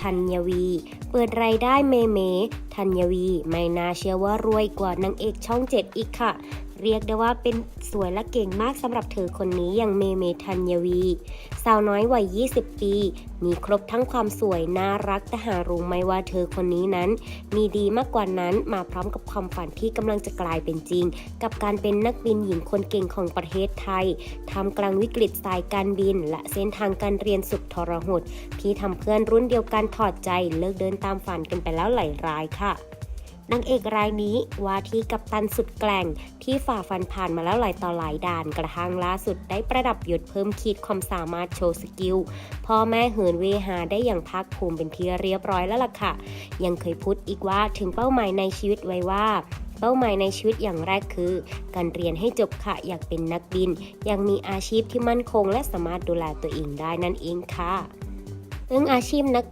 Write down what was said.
ธัญวี เปิดรายได้เมเมธัญวี ไม่น่าเชื่อว่ารวยกว่านางเอกช่องเจ็ดอีกค่ะ เรียกได้ว่าเป็นสวยและเก่งมากสำหรับเธอคนนี้อย่างเมเมธัญวี สาวน้อยวัย 20 ปี มีครบทั้งความสวยน่ารักแต่หารู้ไหมว่าเธอคนนี้นั้น มีดีมากกว่านั้นมาพร้อมกับความฝันที่กำลังจะกลายเป็นจริง กับการเป็นนักบินหญิงคนเก่งของประเทศไทยทำกลางวิกฤตสายการบิน และเส้นทางการเรียนสุดทรหดที่ทำเพื่อนรุ่นเดียวกันถอดใจเลิกเดินตามฝันกันไปแล้วหลายรายค่ะ นางเอกรายนี้ว่าที่กัปตันสุดแกล่งที่ฝ่าฟันผ่านมาแล้วหลายต่อหลายด่านกระทั่งล่าสุดได้ประดับยศเพิ่มขีดความสามารถโชว์สกิลพ่อแม่เหินเวหาได้อย่างภาคภูมิเป็นที่เรียบร้อยแล้วล่ะค่ะ ยังเคยพูดอีกว่าถึงเป้าหมายในชีวิตไว้ว่าเป้าหมายในชีวิตอย่างแรกคือ การเรียนให้จบค่ะอยากเป็นนักบิน ยังมีอาชีพที่มั่นคงและสามารถดูแลตัวเองได้นั่นเองค่ะซึ่งอาชีพนัก